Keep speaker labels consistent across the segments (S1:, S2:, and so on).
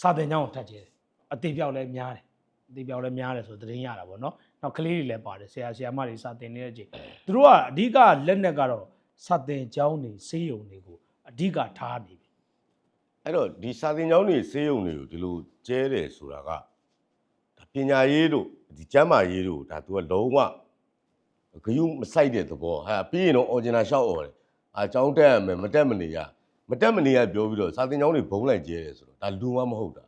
S1: စာတင်ကြောင်းကိုထပ်ကျဲတယ်အသေးပြောက်လည်းများတယ်အသေးပြောက်လည်းများတယ်ဆိုတော့သတင်းရတာပေါ့နော်နောက်ကလေးတွေလည်းပါတယ်ဆရာဆရာမတွေစာတင်နေတဲ့အချိန်သူတို့ကအဓိကလက်နက်ကတော့စာတင်ကြောင်းတွေစေးရုံတွေကိုအဓိကထားနေပြီ
S2: အဲ့တော့ဒီစာသင်ကျောင်းတွေဆေးရုံတွေကိုဒီလိုကျဲတယ်ဆိုတာကဒါပညာရေးတို့ဒီကျမ်းမာရေးတို့ဒါသူကလုံးဝဂယုမဆိုင်တဲ့သဘောဟာပြီးရင်တော့ original ရှောက်អော်တယ်အာကျောင်းတက်ရမယ်မတက်မနေရ မတက်မနေရပြောပြီးတော့စာသင်ကျောင်းတွေဘုံလိုက်ကျဲတယ်ဆိုတော့ဒါလူမမဟုတ်တာ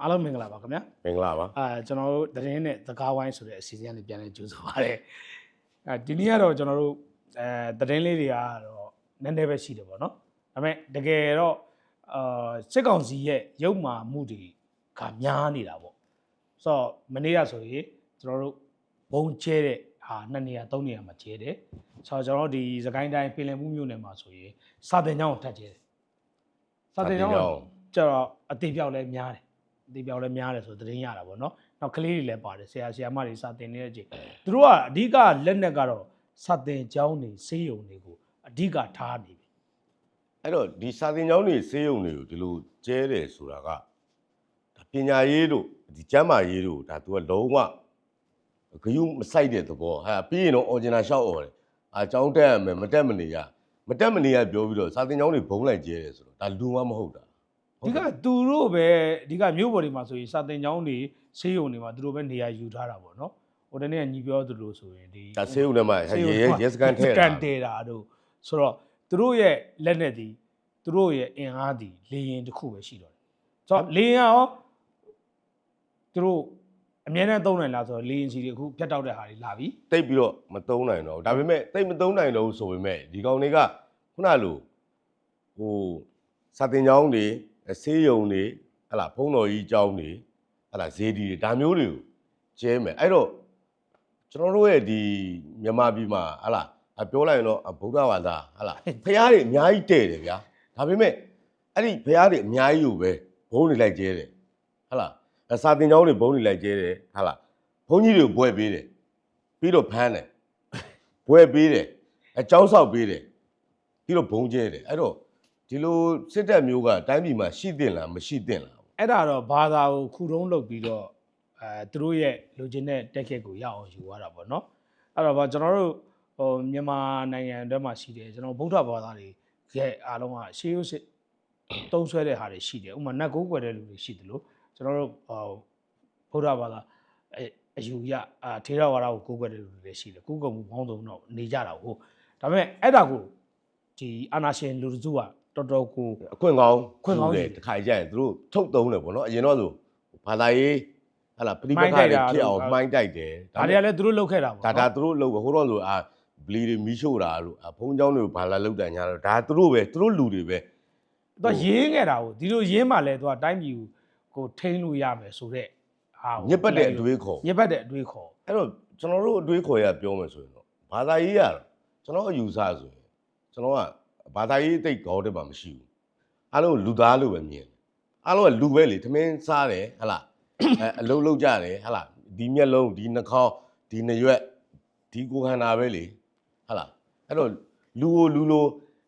S1: အားလုံးမင်္ဂလာပါခင်ဗျာ
S2: မင်္ဂလာပါ
S1: အာကျွန်တော်တို့သတင်းနဲ့သကားဝိုင်းဆိုတဲ့အစီအစဉ်လေးပြန်လဲကြိုးစားပါတယ်အဲဒီနေ့ကတော့ကျွန်တော်တို့အဲသတင်းလေးတွေကတော့နည်းနည်းပဲရှိတယ်ပေါ့နော်ဒါပေမဲ့တကယ်တော့အာစစ်ကောင်စီရဲ့ရုပ်မာမှုတွေကများနေတာပေါ့ ဆိုတော့မနေ့ကဆိုရင်ကျွန်တော်တို့ဘုံကျဲတဲ့ဟာနှစ်နေရာသုံးနေရာမှာကျဲတယ်ဆိုတော့ကျွန်တော်တို့ဒီစကိုင်းတိုင်းပင်လယ်မှုမြို့နယ်မှာဆိုရင်စာတင်ကျောင်းကိုထပ်ကျဲတယ်စာတင်ကျောင်းကိုကျတော့အသေးပြောက်လည်းများတယ်အသေးပြောက်လည်းများတယ်ဆိုတော့သတင်းရတာပေါ့နော်။နောက်ကလေးတွေလည်းပါတယ်ဆရာဆရာမတွေစာတင်နေတဲ့အချိန်သူတို့ကအဓိကလက်နက်ကတော့စာတင်ကျောင်းတွေစေးရုံတွေကိုအဓိကထားနေပြီ
S2: အဲ့တော့ဒီစာသင်ကျောင်းတွေဆေးရုံတွေကိုဒီလိုကျဲတယ်ဆိုတာကဒါ ပညာရေးတို့ဒီကျမ်းမာရေးတို့ဒါသူကလုံးဝဂယုမဆိုင်တဲ့သဘောဟာပြီးရင်တော့ original ရှောက်អော်တယ်အာကျောင်းတက်ရမယ်မတက်မနေရမတက်မနေရပြောပြီးတော့စာသင်ကျောင်းတွေဘုံလိုက်ကျဲတယ်ဆိုတော့ဒါလူမမဟုတ်တာ။
S1: အဓိကသူတို့ပဲအဓိကမြို့ပေါ်တွေမှာဆိုရင်စာတင်ကျောင်းတွေစေးရုံတွေမှာသူတို့ပဲနေရာယူထားတာပေါ့နော်။ဟိုတနေ့ကညီပြောသူတို့ဆိုရင်ဒီ
S2: ဒါဆေးရုံထဲမှာရဲရဲရဲစကန်ထဲ
S1: စ
S2: တာ
S1: ကန်တဲတာတို့ဆိုတော့သူတို့ရဲ့လက်နက်ဒီသူတို့ရဲ့အင်အားဒီလေရင်တစ်ခုပဲရှိတော့တယ်။ဆိုတော့လေရင်ကရော သူတို့အမြဲတမ်းသုံးနိုင်လားဆိုတော့လေရင်စီတွေအခုဖြတ်တောက်တဲ့ဟာတွေလာပြီ
S2: တိတ်ပြီးတော့မသုံးနိုင်တော့ဘူးဒါပေမဲ့တိတ်မသုံးနိုင်တော့ဘူးဆိုပေမဲ့ဒီကောင်တွေကခုနလိုဟိုစာသင်ကျောင်းတွေဆေးရုံတွေဟလာဖုံးတော်ကြီးကျောင်းတွေဟလာဇေဒီတွေဒါမျိုးတွေကိုကျဲမယ်အဲ့တော့ကျွန်တော်တို့ရဲ့ဒီမြန်မာပြည်မှာဟလာအပြောလိုက်ရင်တော့ဗုဒ္ဓဘာသာဟလာဖះတွေအများကြီးတဲ့တယ်ဗျာဒါပေမဲ့အဲ့ဒီဖះတွေအများကြီးကိုပဲဘုံနေလိုက်ကျဲတယ်ဟလာ စာသင်ကျောင်းတွေဘုံနေလိုက်ကျဲတယ်ဟလာဘုန်းကြီးတွေကိုဘွဲပေးတယ်ပြီးတော့ဖမ်းတယ်ဘွဲပေးတယ်အကြောင်းဆောက်ပေးတယ်ပြီးတော့ဘုံကျဲတယ်အဲ့တော့ဒီလိုစစ်တပ်မျိုးကတိုင်းပြည်မှာရှိသင့်လားမရှိသင့်လား
S1: အဲ့ဒါတော့ဘာသာကိုခုတုံးလုပ်ပြီးတော့အဲသူတို့ရဲ့လိုချင်တဲ့တက်ခက်ကိုရအောင်ယူရတာပေါ့နော်အဲ့တော့ဗာကျွန်တော်တို့ဟိုမြန်မာနိုင်ငံအတွင်းမှာရှိတယ်ကျွန်တော်ဗုဒ္ဓဘာသာတွေရဲ့အားလုံးကရှေးရိုးစစ်တုံးဆွဲတဲ့ဟာတွေရှိတယ်ဥပမာနတ်ကိုးကွယ်တဲ့လူတွေရှိတယ်လို့ ကျွန်တော်တို့ဟိုဗုဒ္ဓဘာသာအဲအယူရအာထေရဝါဒကိုကိုးကွယ်တဲ့လူတွေလည်းရှိတယ်ကိုးကွယ်မှုပေါင်းစုံတော့နေကြတာဟုတ်ဒါပေမဲ့အဲ့ဒါကိုဒီအာနာရှင်လူစုကတော်တော်ကို
S2: အခွင့်ကောင်း
S1: ခွင့်ကောင်း
S2: တယ်တခါကြရင်သူတို့ထုတ်သုံးတယ်ပေါ့နော်အရင်တော့ဆိုဘာသာရေးဟလာပြိပ
S1: မို
S2: ခ
S1: င်း
S2: တွေ
S1: တိုက်တာ
S2: ဖြစ်အောင်
S1: လို့
S2: မှိုင်းတိုက်တယ်
S1: ဒါတွေကလည်းသူတို့လုပ်ခဲ့တာပေါ့
S2: ဒါဒါသူတို့လုပ်ပဲဟိုတော့ဆိုအာဘလီတွေမီးရှို့တာတို့အာဘုံเจ้าတွေကိုဘာလာလုပ်တယ်ညာတော့ဒါသူတို့ပဲသူတို့လူတွေပဲ
S1: သူကရင်းခဲ့တာကိုဒီလိုရင်းမှလည်းသူကတိုင်းပြည်ကို ထိန်းလို့ရမယ်ဆိုတော့ဟာကို
S2: ညစ်ပတ်တဲ့အတွေးခေါ်
S1: ညစ်ပတ်တဲ့အတွေးခေါ်
S2: အဲ့တော့ကျွန်တော်တို့အတွေးခေါ်ရပြောမယ်ဆိုရင်တော့ဘာသာရေးရတော့ကျွန်တော်အယူဆဆိုရင်ကျွန်တော်ကဘာသာရေးတိတ်ခေါင်းတက်မှာမရှိဘူးအားလုံးလူသားလို့ပဲမြင်တယ်အားလုံးကလူပဲလေသမင်းစားတယ်ဟဟလားအဲအလုံးလုံးကြတယ်ဟဟလားဒီမျက်လုံးဒီနှာခေါင်းဒီနှရွက်ဒီကိုယ်ခန္ဓာပဲလေဟဟလားအဲ့တော့လူကိုလူလို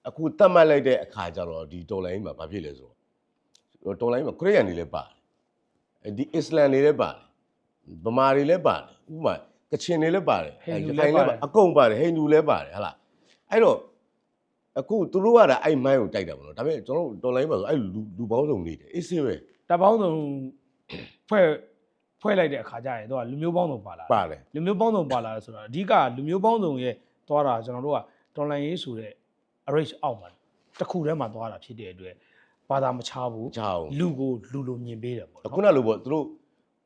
S2: အခုတတ်မှတ်လိုက်တဲ့အခါကျတော့ဒီတော်လိုင်းမှာဘာဖြစ်လဲဆို တော့တော်လိုင်းမှာခရစ်ယာန်တွေလည်းပါတယ်အဲဒီအစ္စလမ်တွေလည်းပါတယ်ဗမာတွေလည်းပါတယ်ဥပမာကချင်တွေလည်းပါတယ်အဲရခိုင်လည်းပါအကုန်ပါတယ်ဟိန္ဒူလည်းပါတယ်ဟာလားအဲ့တော့အခုသူတို့ကဒါအဲ့မိုင်းကိုတိုက်တာပေါ့နော်ဒါပေမဲ့ကျွန်တော်တို့တော်လိုင်းပါဆိုအဲ့လူလူပေါင်းစုံနေတယ်အေးဆေးပဲ
S1: တပ်ပေါင်းစုံဖွဲ့ဖွဲ့လိုက်တဲ့အခါကျရင်သူကလူမျိုးပေါင်းစုံပါလာ
S2: ပါတယ်
S1: လူမျိုးပေါင်းစုံပါလာတယ်ဆိုတော့အဓိကလူမျိုးပေါင်းစုံရဲ့သွားတာကျွန်တော်တို့ကတော်လန်ရေးဆိုတဲ့ arrange အောက်မှာတစ်ခုတည်းမှာသွားတာဖြစ်တဲ့အတွက် ဘာသာမခြားဘူး
S2: ခြားဘူး
S1: လူကိုလူလိုမြင်ပေးတယ်ပေါ့နော်
S2: ခုနလိုပေါ့သူတို့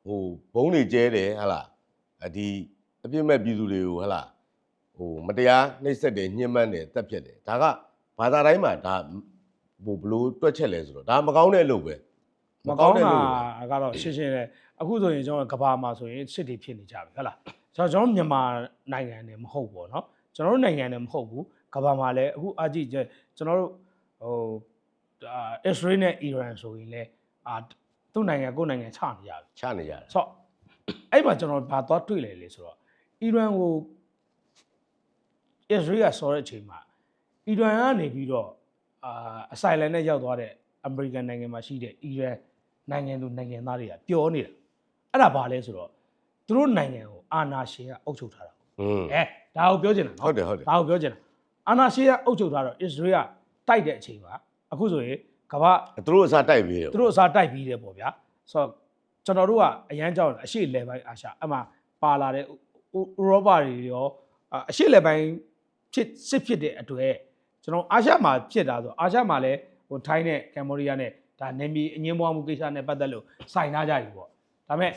S2: ဟိုဘုံတွေကျဲတယ်ဟလားအဒီအပြစ်မဲ့ပြည်သူတွေကိုဟလားဟိုမတရားနှိပ်စက်တယ်ညှဉ်းပန်းတယ်တပ်ဖြတ်တယ်ဒါကဘာသာတိုင်းမှာဒါဟိုဘလို့တွက်ချက်လဲဆိုတော့ဒါမကောင်းတဲ့အလုပ်ပဲ
S1: မကောင်းတာကတော့ရှင်းရှင်းလေအခုဆိုရင်ကျွန်တော်ကဘာမှာဆိုရင်စစ်တွေဖြစ်နေကြပြီဟုတ်လားကျွန်တော်မြန်မာနိုင်ငံနဲ့မဟုတ်ပေါ့နော်ကျွန်တော်တို့နိုင်ငံနဲ့မဟုတ်ဘူးကဘာမှာလည်းအခုအကြည့်ကျွန်တော်တို့ဟို အာအစ္စရေးနဲ့အီရန်ဆိုရင်လည်းအာသူ့နိုင်ငံကိုယ့်နိုင်ငံချနေကြပြီ
S2: ချနေရတယ်
S1: ဆိုတော့အဲ့မှာကျွန်တော်ဘာသွားတွေ့လဲလေဆိုတော့အီရန်ကိုအစ္စရေးကဆော်တဲ့အချိန်မှာအီရန်ကနေပြီးတော့အာအဆိုင်လန်နဲ့ရောက်သွားတဲ့အမေရိကန်နိုင်ငံမှာရှိတဲ့အီရန်နိုင်ငံသူနိုင်ငံသားတွေကပျော်နေတာအဲ့ဒါဘာလဲဆိုတော့သူတို့နိုင်ငံကိုအာဏာရှင်ကအုပ်ချုပ်ထားတာ
S2: อืม
S1: အဲဒါကိုပြောချင်တာနော်
S2: ဟုတ်တယ်ဟုတ်တယ်
S1: ဒါကိုပြောချင်တာအာနာရှေးကအုပ်ချုပ်ထားတော့အစ္စရေးကတိုက်တဲ့အချိန်ပါ အခုဆိုရင်ကမ္ဘာ
S2: သူတို့အစားတိုက်ပြီးတယ်
S1: သူတို့အစားတိုက်ပြီးတယ်ပေါ့ဗျာဆိုတော့ကျွန်တော်တို့ကအရန်ကြောက်တယ်အရှေ့လေပိုင်းအာရှအမှပါလာတဲ့ဥဥရောပတွေရောအာအရှေ့လေပိုင်းဖြစ်စစ်ဖြစ်တဲ့အတွက်ကျွန်တော်အာရှမှာဖြစ်တာဆိုအာရှမှာလည်းဟိုထိုင်းနဲ့ကမ်ဘောဒီးယားနဲ့ဒါနေမီအငင်းပွားမှုကိစ္စနဲ့ပတ်သက်လို့စိုင်ထားကြပြီပေါ့ဒါပေမဲ့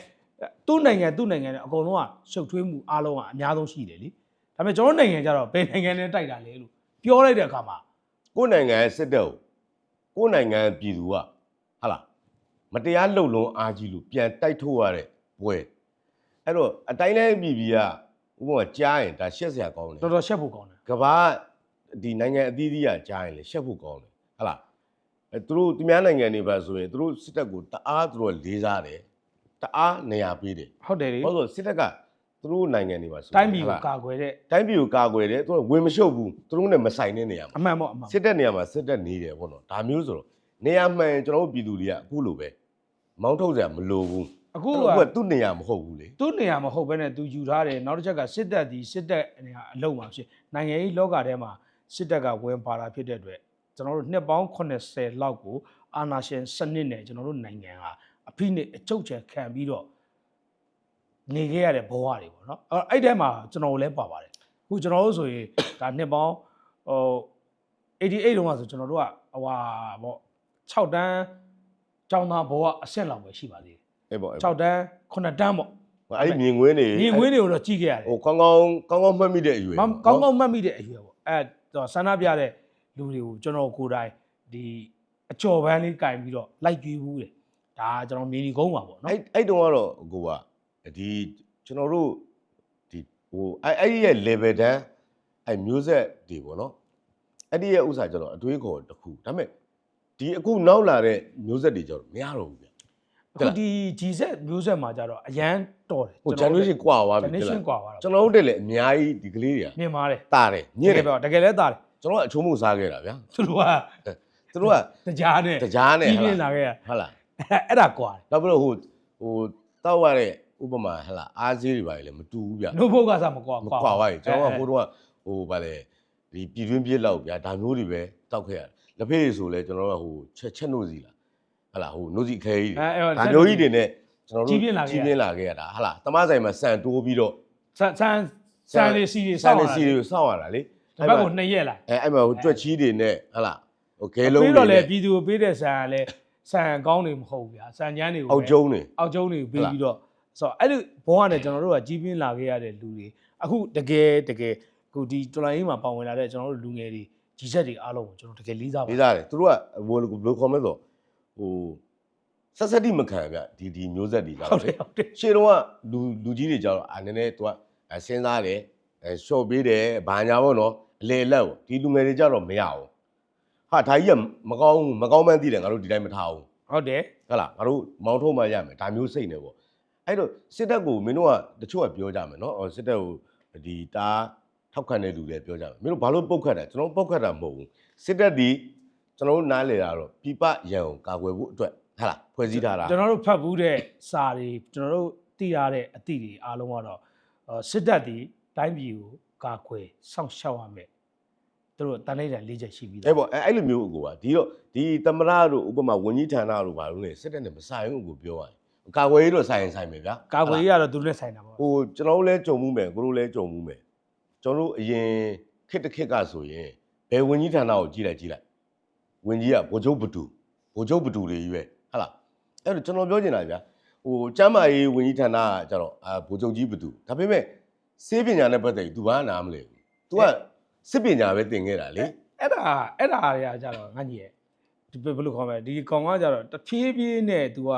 S1: သူ့နိုင်ငံသူ့နိုင်ငံနဲ့အကုန်လုံးကရှုပ်ထွေးမှုအားလုံးကအများဆုံးရှိတယ်လीဒါပေမဲ့ကျွန်တော်နိုင်ငံကျတော့ဘယ်နိုင်ငံနဲ့တိုက်တာလဲလို့ပြောလိုက်တဲ့အခါမှာ
S2: ကိုယ်နိုင်ငံရဲ့စစ်တပ် ကိုကိုယ်နိုင်ငံရဲ့ပြည်သူကဟာလားမတရားလှုပ်လုံးအားကြီးလို့ပြန်တိုက်ထုတ်ရတဲ့ပွဲအဲ့တော့အတိုင်းလဲပြည်ပြည်ကဥပမာကြားရင်ဒါရှက်စရာကောင်းတယ်
S1: တော်တော်ရှက်ဖို့ကောင်းတယ်
S2: ကဘာဒီနိုင်ငံအသီးသီးကကြားရင်လေရှက်ဖို့ကောင်းတယ်ဟာလားအဲသူတို့သူများနိုင်ငံတွေပဲဆိုရင်သူတို့စစ်တပ်ကိုတအားသူတို့လေးစားတယ်တအားနေရာပေးတယ်
S1: ဟုတ်တယ်လေ
S2: ဘာလို့လဲဆိုတော့စစ်တပ်က သူတို့နိုင်ငံတွေပါဆိုရင်
S1: တိုင်းပြည်
S2: ဟုတ်
S1: ကို
S2: လား
S1: ကာကွယ်တဲ့
S2: တိုင်းပြည်ကိုကာကွယ်တယ်သူတို့ဝင်မရှုပ်ဘူးသူတို့နဲ့မဆိုင်တဲ့နေရာမှာ
S1: အမှန်ပေါ့အမှန်
S2: စစ်တပ်နေရာမှာစစ်တပ်နေတယ်ပေါ့နော်ဒါမျိုးဆိုတော့နေရာမှန်ကျွန်တော်တို့ပြည်သူတွေကအခုလိုပဲမောင်းထုတ်စရာမလိုဘူး
S1: အခု
S2: သူ
S1: က
S2: ကသူ့နေရာမဟုတ်ဘူးလေ
S1: သူ့နေရာမဟုတ်ဘဲနဲ့သူယူထားတယ်နောက်တစ်ချက်ကစစ်တပ်ဒီစစ်တပ်နေရာအလုံးမှာဖြစ်နိုင်ငံရေးလောကထဲမှာစစ်တပ်ကဝင်ပါတာဖြစ်တဲ့အတွက်ကျွန်တော်တို့နှစ်ပေါင်း80လောက်ကိုအာဏာရှင်စနစ်နဲ့ကျွန်တော်တို့နိုင်ငံကအဖိနဲ့အကျုပ်ချယ်ခံပြီးတော့ နေခဲ့ရတဲ့ဘဝတွေပေါ့နော်အဲ့အဲ့ထဲမှာကျွန်တော်တို့လည်းပါပါတယ်အခုကျွန်တော်တို့ဆိုရင်ဒါနှစ်ပေါင်းဟို88တုန်းကဆိုကျွန်တော်တို့ကဟိုဟာပေါ့6တန်းကျောင်းသားဘဝအဆင့်လောက်ပဲရှိပါသေးတယ်
S2: အဲ့ပေါ့အဲ့
S1: 6တန်း9တန်းပေါ့
S2: အဲ့ဒီမြင်ကွင်းတွေ
S1: မြင်ကွင်းတွေကိုတော့ကြည့်ခဲ့ရတယ်
S2: ဟိုကောင်းကောင်းကောင်းကောင်းမှတ်မိတဲ့အရွယ်
S1: မကောင်းကောင်းမှတ်မိတဲ့အရွယ်ပေါ့အဲတော့ဆန္ဒပြတဲ့လူတွေကိုကျွန်တော်ကိုယ်တိုင်ဒီအကျော်ပန်းလေးကင်ပြီးတော့လိုက်ကြွေးဘူးတယ်ဒါကကျွန်တော်မြင်ဒီကုန်းပါပေါ့နော်
S2: အဲ့အဲ့တုန်းကတော့ကိုက ဒီကျွန်တော်တို့ဒီဟိုအဲ့အဲ့ရဲ့ level တန်းအဲ့မျိုးဆက်တွေပေါ့နော်အဲ့ဒီရဲ့ဥစ္စာကျွန်တော်အတွေးခေါ်တစ်ခုဒါပေမဲ့ဒီအခုနောက်လာတဲ့မျိုးဆက်တွေကျတော့မရတော့ဘူးဗျ
S1: အခုဒီ G ဆက်မျိုးဆက်မှာကျတော့အရန်တော်တယ်
S2: ဟို generation ကွာသွားပြီ
S1: generation ကွာသွားတော့
S2: ကျွန်တော်တို့တက်လေအများကြီးဒီကလေးတွေက
S1: မြင်ပါတယ်
S2: တာတယ်ညစ်တယ်
S1: တကယ်လည်းတာတယ်
S2: ကျွန်တော်ကအချိုးမို့စားခဲ့တာဗျာ
S1: သူတို့က
S2: သူတို့က
S1: တကြားနဲ့
S2: တကြားနဲ့ဟုတ်
S1: လား
S2: ဟုတ်လား
S1: အဲ့ဒါကွာ
S2: နောက်ပြီးတော့ဟိုဟိုတောက်ရတဲ့ ဥပမာဟတ်လားအားစေးတွေပါလေမတူဘူးဗျာ
S1: နှုတ်ဖို့ကစားမကွာ
S2: မကွာပါဘူးကျွန်တော်ကဟိုတော့ဟိုဗာလေဒီပြည်တွင်းပြစ်လောက်ဗျာဒါမျိုးတွေပဲတောက်ခဲ့ရတယ်လက်ဖေးတွေဆိုလဲကျွန်တော်ကဟိုချက်ချက်နို့စီလားဟတ်လားဟိုနို့စီအခဲကြီးတွေ
S1: အဲအဲ့
S2: ဒါမျိုးကြီးတွေနဲ့ကျွန်တော်တို့
S1: ကြီးပြင်းလာခဲ့ရ
S2: ကြီးပြင်းလာခဲ့ရတာဟတ်လားတမဆိုင်မှာစံတိုးပြီးတော့
S1: ဆန်ဆန်ဆန်လေးစီတွေ
S2: စံ
S1: စောင့်
S2: နေ
S1: လာ
S2: စီ
S1: တယ်
S2: တွေစောင့်ရတာလေ
S1: ဒီဘက်ကိုနှစ်ရက်လာ
S2: အဲအဲ့မှာဟိုကြွက်ချီးတွေနဲ့ဟတ်လားဟိုကဲလုံး
S1: ပြီး
S2: တွေ
S1: တော့လေ
S2: နဲ့
S1: ပြည်သူကိုပေးတဲ့ဆန်ကလည်းဆန်ကောင်းနေမဟုတ်ဘူးဗျာဆန်ချမ်းတွေကို
S2: အောက်ကျုံးတွေ
S1: အောက်ကျုံးတွေကိုပေးပြီးတော့ ဆိုတော့အဲ့လိုဘုံကနေကျွန်တော်တို့ကကြီးပြင်းလာခဲ့ရတဲ့လူတွေအခုတကယ်တကယ်အခုဒီတော်လိုင်းကြီးမှာပါဝင်လာတဲ့ကျွန်တော်တို့လူငယ်တွေကြီးချက်တွေအားလုံးကိုကျွန်တော်တကယ်လေးစားပါ
S2: လေးစားတယ်သူတို့ကဘယ်လိုဘယ်လိုခေါ်မလဲဆိုဟိုဆက်ဆက်တိမခံဗျဒီဒီမျိုးဆက်တွေကြ
S1: ဟုတ်
S2: တော့
S1: တယ်ဟုတ်တယ်
S2: ရှေ့တော့ကလူလူကြီးတွေကြတော့အာနည်းနည်းသူကအဲစဉ်းစားတယ်အဲရှော့ပေးတယ်ဘာညာပေါ့နော်အလေလက်ပေါ့ဒီလူငယ်တွေကြတော့မရဘူးဟာဒါကြီးကမကောင်းဘူးမကောင်းမှန်းသိတယ်ငါတို့ဒီတိုင်းမထားဘူး
S1: ဟုတ်တယ်
S2: ဟုတ်လားငါတို့မောင်းထုတ်မှရမယ်ဒါမျိုးစိတ်နေပေါ့ အဲ့တော့စစ်တပ်ကိုမင်းတို့ကတချို့ကပြောကြမယ်နော်အော်စစ်တပ်ကိုဒီတားထောက်ခံတဲ့လူတွေပြောကြမယ်မင်းတို့ဘာလို့ပုတ်ခတ်တာကျွန်တော်ပုတ်ခတ်တာမဟုတ်ဘူးစစ်တပ်ဒီကျွန်တော်တို့နားလေတာတော့ပြပရန်ကိုကာကွယ်ဖို့အတွက်ဟုတ်လားဖွဲ့စည်းထားတာ
S1: ကျွန်တော်တို့ဖတ်ဘူးတဲ့စာတွေကျွန်တော်တို့သိရတဲ့အသည့်တွေအားလုံးကတော့အော်စစ်တပ်ဒီတိုင်းပြည်ကိုကာကွယ်စောင့်ရှောက်ရမယ်သူတို့တန်လိုက်တဲ့လေးချက်ရှိပြီးသား
S2: အဲ့ပေါ့အဲ့အဲ့လိုမျိုးကိုကဒီတော့ဒီသမရတို့ဥပမာဝန်ကြီးဌာနတို့ဘာလို့လဲစစ်တပ်နဲ့မဆိုင်ဘူးကိုပြောရတယ် ကာကွယ်ရေးတော့ဆိုင်ရင်ဆိုင်မယ်ဗျာ
S1: ကာကွယ်ရေးကတော့သူတို့နဲ့ဆိုင်တာပေါ့
S2: ဟိုကျွန်တော်တို့လည်းကြုံမှုမယ်ကိုတို့လည်းကြုံမှုမယ်ကျွန်တော်တို့အရင်ခစ်တစ်ခစ်ကဆိုရင်ဘယ်ဝန်ကြီးဌာနကိုကြည့်လိုက်ကြည့်လိုက်ဝန်ကြီးကဗိုလ်ချုပ်ဘတူဗိုလ်ချုပ်ဘတူတွေကြီးပဲဟုတ်လားအဲ့တော့ကျွန်တော်ပြောချင်တာဗျာဟိုကျမ်းမာရေးဝန်ကြီးဌာနကကြတော့အာဗိုလ်ချုပ်ကြီးဘတူဒါပေမဲ့စေပညာနဲ့ပတ်သက်ပြီး तू ဘာနားမလဲဘူး तू ကစစ်ပညာပဲသင်ခဲ့တာလေ
S1: အဲ့ဒါအဲ့ဒါတွေကကြတော့ငါကြီးရဲ့ဒီဘယ်လိုခေါ်မလဲဒီကောင်ကကြတော့တဖြည်းဖြည်းနဲ့ तू က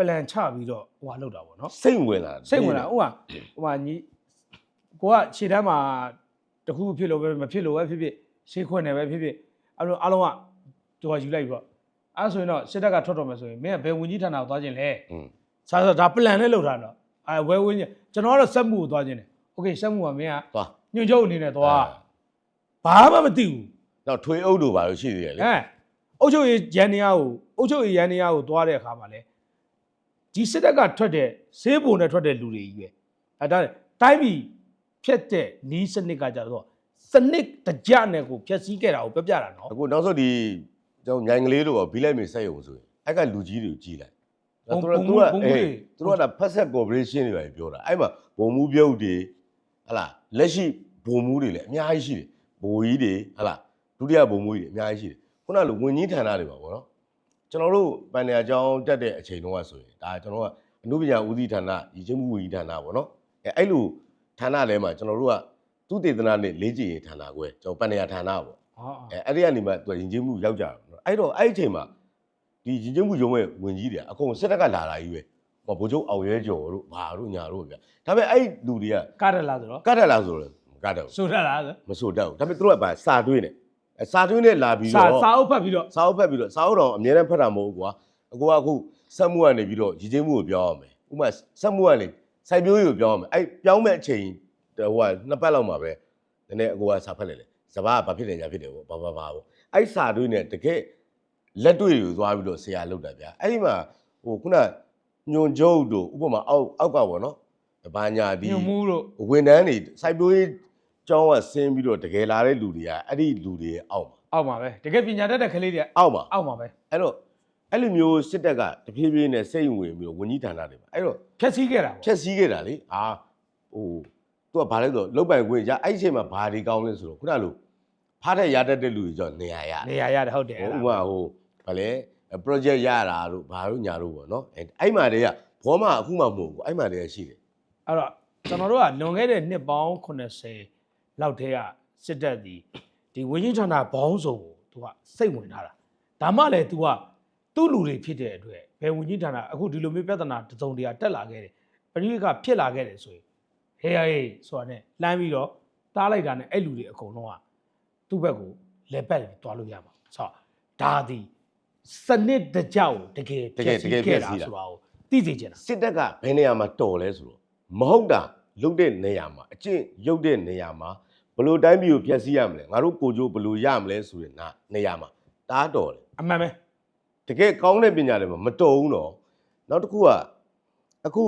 S1: ပလန်ချပြီးတော့ဟိုဟာလောက်တာပေါ့နော်
S2: စိတ်ဝင်လာ
S1: စိတ်ဝင်လာဟိုကဟိုကညီကိုကခြေတန်းမှာတခုဖြစ်လို့ပဲမဖြစ်လို့ပဲဖြစ်ဖြစ်ရှေးခွင့်နေပဲဖြစ်ဖြစ်အဲ့လိုအားလုံးကသူကယူလိုက်ပြီးတော့အဲ့ဆိုရင်တော့စစ်တပ်ကထွက်တော်မယ်ဆိုရင်မင်းကဘယ်ဝင်ကြီးဌာနကိုသွားခြင်းလဲ
S2: อืม
S1: စားစားဒါပလန်နဲ့လောက်တာတော့အဲဝဲဝင်းကြီးကျွန်တော်ကတော့စက်မှုကိုသွားခြင်းတယ် โอเคစက်မှုကမင်းက
S2: သွား
S1: ညွန့်ချုပ်အနေနဲ့သွားဘာမှမသိဘူး
S2: နောက်ထွေးအုပ်တို့ပါလို့ရှိသေးတယ်လေ
S1: ဟမ်အုတ်ချုပ်ရေးရန်နေရကိုအုတ်ချုပ်ရေးရန်နေရကိုသွားတဲ့အခါမှာလဲ ဒီစစ်တပ်ကထွက်တဲ့ဈေးပုံနဲ့ထွက်တဲ့လူတွေကြီးပဲအဲဒါတိုင်းပြည်ဖြတ်တဲ့နီးစနစ်ကကြတော့စနစ်တကြနဲ့ကိုဖြတ်စည်းခဲ့တာကိုပြောပြတာနော်
S2: အခုနောက်ဆုံးဒီကျွန်တော်မြိုင်ကလေးတို့ကဘီလိုက်မေစက်ရုံဆိုရင်အဲ့ကလူကြီးတွေကိုကြီးလိုက်သူတို့သူကအေးသူတို့ကဖက်ဆက်ကော်ပိုရေးရှင်းတွေပဲပြောတာအဲ့မှာဘုံမှုပြုတ်တွေဟလာလက်ရှိဘုံမှုတွေလည်းအများကြီးရှိတယ်ဘိုးကြီးတွေဟလာဒုတိယဘုံမှုတွေအများကြီးရှိတယ်ခုနကလိုဝင်ကြီးဌာနတွေပါဗောနော် ကျွန်တော်တို့ပန်နေအကြောင်းတက်တဲ့အချိန်တုန်းကဆိုရင်ဒါကျွန်တော်ကအနုပညာဦးစီးဌာနရည်ချင်းမှုဦးစီးဌာနဗောနော်အဲအဲ့လိုဌာနထဲမှာကျွန်တော်တို့ကသူတေသနာနဲ့လေးကြည်ရေးဌာနကွယ်ကျွန်တော်ပန်နေဌာနဗော
S1: ဟာ
S2: အဲအဲ့ဒီကနေမှသူကယဉ်ကျေးမှုရောက်ကြတာနော်အဲ့တော့အဲ့ဒီအချိန်မှာဒီယဉ်ကျေးမှုရုံးရဲ့ဝင်ကြီးတွေကအကုန်စစ်တပ်ကလာတာကြီးပဲဟောဗိုလ်ချုပ်အောင်ရဲကျော်တို့ဘာတို့ညာတို့ဗျဒါပေမဲ့အဲ့လူတွေက
S1: ကားတယ်လားဆိုတော့
S2: ကတ်တယ်လားဆိုတော့မကတ်တယ်ဘူး
S1: ဆိုရလားဆို
S2: မဆိုတတ်ဘူးဒါပေမဲ့သူတို့ကဘာစာတွင်းနဲ့ အဲစာတွင်းနဲ့လာပြီး
S1: စာ
S2: တော့
S1: စာအုပ်ဖတ်ပြီးတော့
S2: စာအုပ်ဖက်ပြီးတော့စာအုပ်တော်အများနဲ့ဖတ်တာမဟုတ်ဘူးကွာအကူကအခုစက်မှုကနေပြီးတော့ရည်ကျေးမှုကိုပြောင်းရမယ်ဥပမာစက်မှုကနေစိုက်ပျိုးရေးကိုပြောင်းရမယ်အဲ့ပြောင်းမဲ့အချိန်ဟိုကနှစ်ပတ်လောက်မှာပဲနည်းနည်းအကူကစာဖက်လိုက်လေစဘာကဘာဖြစ်တယ်ညာဖြစ်တယ်ပေါ့ဘာဘာဘာပေါ့အဲ့စာတွေးနဲ့တကယ်လက်တွေ့ကိုသွားပြီးတော့ဆရာလုပ်တာဗျာအဲ့ဒီမှာဟိုခုနညွန်ကျုပ်တို့ဥပမာအောက်အောက်ကပေါ့နော်ဘာညာဒီ
S1: ညွန်မှုတို့
S2: ဝန်ထမ်းတွေစိုက်ပျိုးရေး ကျောင်းကဆင်းပြီးတော့တကယ်လာတဲ့လူတွေကအဲ့ဒီလူတွေရဲ့အောက်မှာ
S1: အောက်မှာပဲတကယ်ပညာတတ်တဲ့ကလေးတွေ
S2: အောက်မှာ
S1: အောက်မှာပဲ
S2: အဲ့တော့အဲ့လိုမျိုးစစ်တပ်ကတဖြည်းဖြည်းနဲ့စိတ်ဝင်ပြီးတော့ဝန်ကြီးဌာနတွေပါအဲ့တော့
S1: ဖြတ်စည်းခဲ့တာပေါ့
S2: ဖြက်စီးခဲ့တာလေအာဟိုသူကဘာလဲဆိုတော့လုတ်ပိုင်ခွင့်ရအဲ့ဒီအချိန်မှာဘာတွေကောင်းလဲဆိုတော့ခုနလိုဖားတဲ့ရတတ်တဲ့လူတွေကြောင့်နေရာရ
S1: နေရာရတယ်ဟုတ်တယ်
S2: ဟို
S1: အဲ့
S2: ဥပ
S1: ဒါ
S2: မာဟိုဘာလဲ project ရတာတို့ဘာတို့ညာတို့ပေါ့နော်အဲ့အဲ့မှာတည်းကဘောမအခုမှမဟုတ်ဘူးအဲ့မှာတည်းကရှိတယ်
S1: အဲ့တော့ကျွန်တော်တို့ကလွန်ခဲ့တဲ့နှစ်ပေါင်း80 လောက်တည်းကစစ်တပ်ဒီဒီဝင်းကြီးဌာနဘောင်းစုံကိုသူကစိတ်ဝင်ထားတာဒါမှလည်း तू ကသူ့လူတွေဖြစ်တဲ့အတွက်ဘယ်ဝင်းကြီးဌာနအခုဒီလိုမျိုးပြဿနာတစ်စုံတရာတက်လာခဲ့တယ်ပရိကဖြစ်လာခဲ့တယ်ဆိုရင်ဟေးဟေးဆိုတာနဲ့လှမ်းပြီးတော့တားလိုက်တာနဲ့အဲ့လူတွေအကုန်လုံးကသူ့ဘက်ကိုလက်ပတ်ပြီးသွားလို့ရမှာဆိုတော့ဒါဒီစနစ်တကြောက်တကယ်ဖြည့်ဆည်းခဲ့တာဆိုတာကိုသိစေချင်တာ
S2: စစ်တပ်ကဘယ်နေရာမှာတော်လဲဆိုတော့မဟုတ်တာ လုတ်တဲ့နေရာမှာအကျင့်ရုပ်တဲ့နေရာမှာဘယ်လို့တိုင်းပြည်ကိုဖျက်ဆီးရမလဲငါတို့ကိုကြိုးဘယ်လို့ရမလဲဆိုရင်နာနေရာမှာတားတော်တယ်
S1: အမှန်ပဲ
S2: တကယ်ကောင်းတဲ့ပညာတွေမှာမတော်ဘူးတော့နောက်တစ်ခုကအခု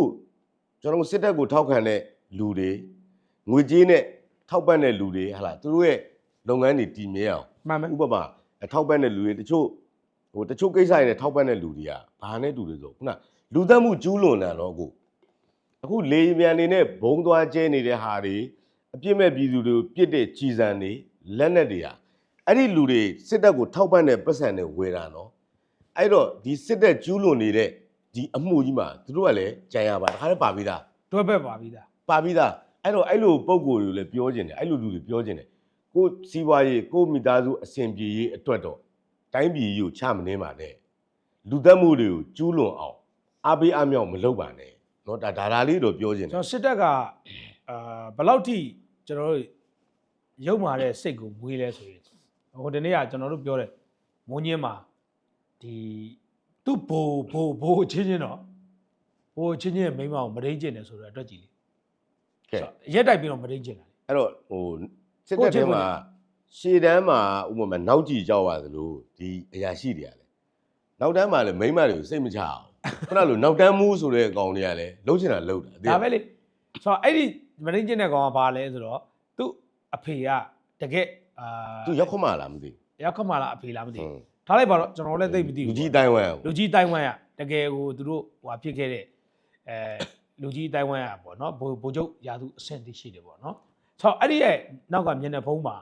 S2: ကျွန်တော်တို့စစ်တပ်ကိုထောက်ခံတဲ့လူတွေငွေကြေးနဲ့ထောက်ပံ့တဲ့လူတွေဟာလားသူတို့ရဲ့လုပ်ငန်းတွေတည်မြဲအောင်
S1: မှန်ပဲ
S2: ဥပမာထောက်ပံ့တဲ့လူတွေတချို့ဟိုတချို့ကိစ္စတွေနဲ့ထောက်ပံ့တဲ့လူတွေကဘာနဲ့တူလဲဆိုခုနလူသက်မှုကျူးလွန်တာတော့အခု အခုလေမြန်နေနဲ့ဘုံသွားကျဲနေတဲ့ဟာတွေအပြစ်မဲ့ပြည်သူတွေကိုပြစ်တဲ့ကြည်စံတွေလက်နက်တွေဟာအဲ့ဒီလူတွေစစ်တပ်ကိုထောက်ပံ့တဲ့ပတ်စံတွေဝယ်တာနော်အဲ့တော့ဒီစစ်တပ်ကျူးလွန်နေတဲ့ဒီအမှုကြီးမှာသူတို့ကလည်းကြံရပါတခါလည်းပါပြီးသား
S1: တွဲဘက်ပါပြီးသား
S2: ပါပြီးသားအဲ့တော့အဲ့လိုပုံကိုယ်တွေလည်းပြောကျင်တယ်အဲ့လိုလူတွေပြောကျင်တယ်ကိုယ်စီးပွားရေးကိုယ်မိသားစုအစဉ်ပြေရေးအတွက်တော့တိုင်းပြည်ကြီးကိုချမနေပါနဲ့လူသက်မှုတွေကိုကျူးလွန်အောင်အားပေးအားမြောက်မလုပ်ပါနဲ့ နော်ဒါဒါဒါလေးတော့ပြောခြင်းတယ်
S1: ကျွန်တော်စစ်တပ်ကအာဘယ်လောက်ထိကျွန်တော်တို့ရုပ်မာတဲ့စိတ်ကိုမွေးလဲဆိုရင်ဟိုဒီနေ့ကကျွန်တော်တို့ပြောတယ်မုံညင်းမှာဒီသူ့ဘိုးဘိုးဘိုးချင်းချင်းတော့ဘိုးချင်းချင်းမိန်းမကိုမရိတ်ကျင်တယ်ဆိုတော့အတွက်ကြည်လေ
S2: ကဲ
S1: ရက်တိုက်ပြီးတော့မရိတ်ကျင်တာ
S2: အဲ့တော့ဟိုစစ်တပ်ထဲမှာရှေ့တန်းမှာဥပမာနောက်ကြည့်ကြောက်ရသလိုဒီအရာရှိတွေကလည်းနောက်တန်းမှာလည်းမိန်းမတွေကိုစိတ်မချအောင် ခုနကလိုနောက်တန်းမူးဆိုတဲ့အကောင်တွေကလည်းလှုပ်ချင်တာလှုပ်တာသိ
S1: ဒါ
S2: လား
S1: ပဲလေဆိုတော့အဲ့ဒီမရင်းကျင်တဲ့ကောင်ကဘာလဲဆိုတော့သူ့အဖေကတကယ်အာ
S2: သူရောက်ခွင့်မလားမသိ
S1: ရောက်ခမလားအဖေလားမသိ
S2: ဘူး
S1: ဘူးထားလိုက်ပါတော့ကျွန်တော်လည်းသိပ်မသိဘူး
S2: လူကြီးတိုင်းဝမ်
S1: လူကြီးတိုင်းဝမ်ကတကယ်ကိုသူတို့ဟိုဟာဖြစ်ခဲ့တဲ့အဲလူကြီးတိုင်းဝမ်ကပေါ့နော်ဘိုလ်ဘိုလ်ချုပ်ရာသူအဆင့်တိရှိတယ်ပေါ့နော်ဆိုတော့အဲ့ဒီရဲ့နောက်ကမျက်နှာဖုံးမှာ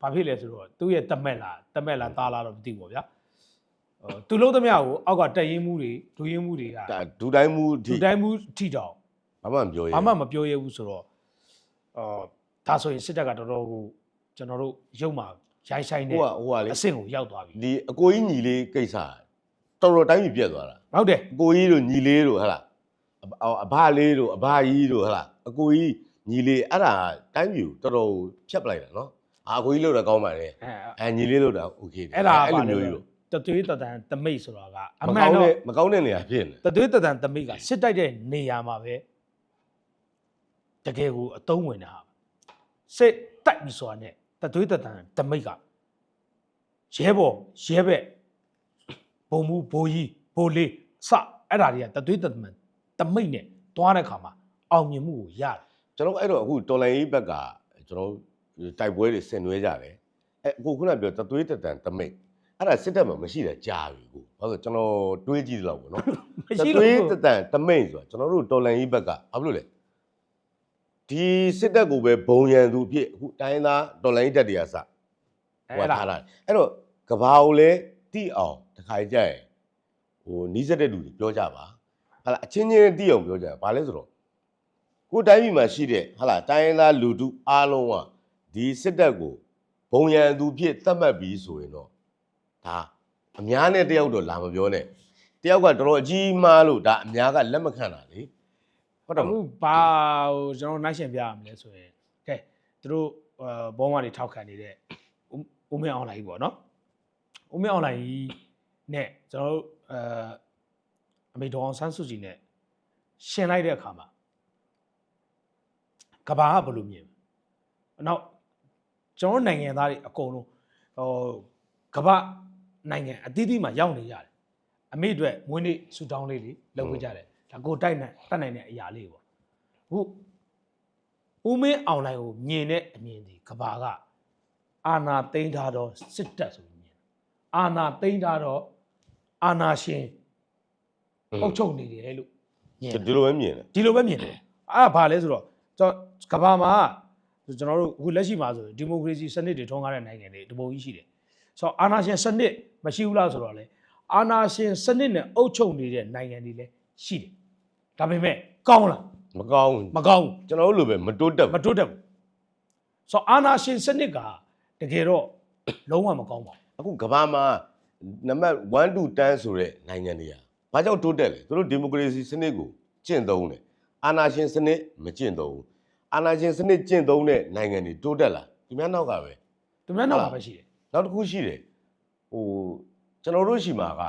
S1: ဘာဖြစ်လဲဆိုတော့သူ့ရဲ့တမက်လားတမက်လားသားလားတော့မသိဘူးပေါ့ဗျာဟို သူလုံးသမျှကိုအောက်ကတက်ရင်မှုတွေဒူရင်မှုတွေက
S2: ဒါဒူတိုင်းမူအထိ
S1: ဒူတိုင်းမှုထိတောင်
S2: ဘာမှမပြောရ
S1: ဘာမှမပြောရဘူးဆိုတော့အော်ဒါဆိုရင်စစ်တပ်ကတော်တော်ကိုကျွန်တော်တို့ရုပ်မှာရိုင်းဆိုင်နေ
S2: ဟိုကဟိုကလေ
S1: အဆင့်ကိုရောက်သွားပြီ
S2: ဒီအကိုကြီးညီလေးကိစ္စတော်တော်တိုင်းပြည်ပြက်သွားတာ
S1: ဟုတ်တယ်
S2: အကိုကြီးတို့ညီလေးတို့ဟဟလားအအဘလေးတို့အဘကြီးတို့ဟဟလားအကိုကြီးညီလေးအဲ့ဒါတိုင်းပြည်ကိုတော်တော်ဖြတ်ပလိုက်တာနော်အာအကိုကြီးလို့တော့ကောင်းပါလေ
S1: အဲ
S2: ညီလေးလို့တော့ okay
S1: အဲ့ဒါပါ
S2: လေ အဲ့
S1: လို
S2: မျိုးကြီး
S1: တို့ သွေးတတန်တမိတ်ဆိုတာကအ
S2: မ
S1: မှန်
S2: ကောင်း
S1: တော့
S2: တဲ့မကောင်းတဲ့နေရာဖြစ်နေ
S1: တသွေးတတန်တမိတ်ကစစ်တိုက်တဲ့နေရာမှာပဲတကယ်ကိုအသုံးဝင်တာဟာစစ်တိုက်ပြီးဆိုတာနဲ့တသွေးတတန်တမိတ်ကရဲဘော်ရဲဘက်ဘုံမူဘိုးကြီးဘိုးလေးအစအဲ့ဒါတွေကတသွေးတတန်တမိတ်နဲ့သွားတဲ့ခါမှာအောင်မြင်မှုကိုရတယ်
S2: ကျွန်တော်အဲ့တော့အခုတော်လိုင်းရေးဘက်ကကျွန်တော်တိုက်ပွဲတွေဆင်နွှဲကြတယ်အဲအခုခုနပြောတသွေးတတန်တမိတ် အဲ့ဒါစစ်တပ်မှာမရှိတဲ့ကြာပြီကိုဘာလို့ကျွန်တော်တွေးကြည့်တယ်လို့ပေါ့နော်
S1: မရှိ
S2: တ
S1: လို့
S2: သွေးတတန်တမိတ်ဆိုတာကျွန်တော်တို့တော်လိုင်းရေးဘက်ကဘာလို့လဲဒီစစ်တပ်ကိုပဲဘုံရန်သူအဖြစ်အခုတိုင်းသားတော်လိုင်းရေးတပ်တွေကစဟို
S1: အဲ့
S2: က
S1: ဒါ
S2: ထားတာအဲ့တော့ကဘာကိုလည်းတိအောင်တခါကြရင်ဟိုနီးစက်တဲ့လူတွေပြောကြပါဟာလာအချင်းချင်းတိအောင်ပြောကြဘာလဲဆိုတော့ကိုယ်တိုင်းပြည်မှာရှိတဲ့ဟာလာတိုင်းရင်းသားလူထုအားလုံးကဒီစစ်တပ်ကိုဘုံရန်သူဖြစ်သတ်မှတ်ပြီးဆိုရင်တော့ ဒါအများနဲ့တယောက်တော့လာမပြောနဲ့တယောက်ကတော်တော်အကြီးမားလို့ဒါအများကလက်မခံတာလေဟုတ်တယ်မ
S1: အခု
S2: ဟုတ်
S1: ဘာဟိုကျွန်တော်နိုင်ရှင်ပြရမလဲဆိုရင်ကဲသူတို့အာဘောင်းမတွေထောက်ခံနေတဲ့ဦးဦးမင်းအွန်လိုင်းကြီးပေါ့နော်ဦးမင်းအွန်လိုင်းကြီးနဲ့ကျွန်တော်တို့အာအမေဒေါအောင်ဆန်းစုကြည်နဲ့ရှင်လိုက်တဲ့အခါမှာကဘာကဘယ်လိုမြင်လဲနောက်ကျွန်တော်တို့နိုင်ငံသားတွေအကုန်လုံးဟိုကဘာ နိုင်ငံအသီးသီးမှာရောက်နေရတယ်အမေအတွက်မွေးနေ့ဆူတောင်းလေးတွေလုပ်ပေးကြတယ်ဒါကိုတိုက်နိုင်တတ်နိုင်တဲ့အရာလေးပေါ့အခုဦးမင်းအောင်လိုင်းကိုမြင်တဲ့အမြင်ဒီကဘာကအာနာသိမ်းထားတော့စစ်တပ်ဆိုပြီးမြင်အာနာသိမ်းထားတော့အာနာရှင်အုပ်ချုပ်နေတယ်လို့မြင်တယ်
S2: ဒီလိုပဲမြင်တယ်
S1: ဒီလိုပဲမြင်တယ်အဲ့ဒါဘာလဲဆိုတော့ကျွန်တော်ကမ္ဘာမှာကျွန်တော်တို့အခုလက်ရှိမှာဆိုဒီမိုကရေစီစနစ်တွေထွန်းကားတဲ့နိုင်ငံတွေတပုံကြီးရှိတယ် ဆိုတော့အာဏာရှင်စနစ်မရှိဘူးလားဆိုတော့လေအာဏာရှင်စနစ်နဲ့အုပ်ချုပ်နေတဲ့နိုင်ငံတွေလည်းရှိတယ်ဒါပေမဲ့ကောင်းလား
S2: မကောင်းဘူး
S1: မကောင်းဘူး
S2: ကျွန်တော်တို့လိုပဲမတိုးတက်
S1: မတိုးတက်ဘူးဆိုတော့အာဏာရှင်စနစ်ကတကယ်တော့လုံးဝမကောင်းပါဘူး
S2: အခုကမ္ဘာမှာနံပါတ်1 2 10ဆိုတဲ့နိုင်ငံတွေကဘာကြောင့်တိုးတက်လဲသူတို့ဒီမိုကရေစီစနစ်ကိုကျင့်သုံးတယ်အာဏာရှင်စနစ်မကျင့်သုံးဘူးအာဏာရှင်စနစ်ကျင့်သုံးတဲ့နိုင်ငံတွေတိုးတက်လာဒီများနောက်ကပဲ
S1: သူများနောက်မှာပဲရှိတယ်
S2: နောက်တစ်ခုရှိတယ်ဟိုကျွန်တော်တို့ရှိမှာက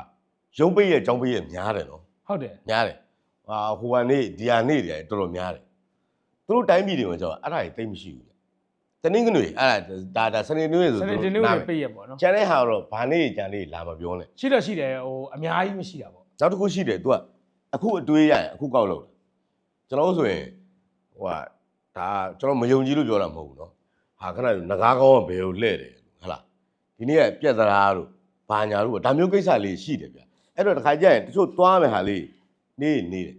S2: ရုံးပိတ်ရဲ့ចောင်းပိတ်ရဲ့များတယ်နော်
S1: ဟုတ်တယ်
S2: များတယ်ဟာဟိုကနေဒီဟာနေတယ်တော်တော်များတယ်သူတို့တိုင်းပြည်တွေမှာကျတော့အဲ့ဒါတွေတိတ်မရှိဘူးတနင်္ဂနွေအဲ့ဒါဒါစနေနေ့ဆိုတော့
S1: စနေနေ့ကိုပိတ်ရပေါ့နော်
S2: ကျန်တဲ့ဟာတော့ဘာနေ့ကျန်လေးလာမပြောနဲ့
S1: ရှိတော့ရှိတယ်ဟိုအများကြီးမရှိတာပေါ့
S2: နောက်တစ်ခုရှိတယ်သူကအခုအတွေးရရင်အခုကောက်လို့ကျွန်တော်ဆိုရင်ဟိုဟာဒါကျွန်တော်မယုံကြည်လို့ပြောတာမဟုတ်ဘူးနော်ဟာခဏငကားကောင်းကဘယ်ကိုလှဲ့တယ်ဟဟလား ဒီနေ့ကပြက်သလားတို့ဘာညာတို့ဒါမျိုးကိစ္စလေးရှိတယ်ဗျအဲ့တော့တစ်ခါကျရင်တချို့သွားမယ်ဟာလေးနေနေတယ်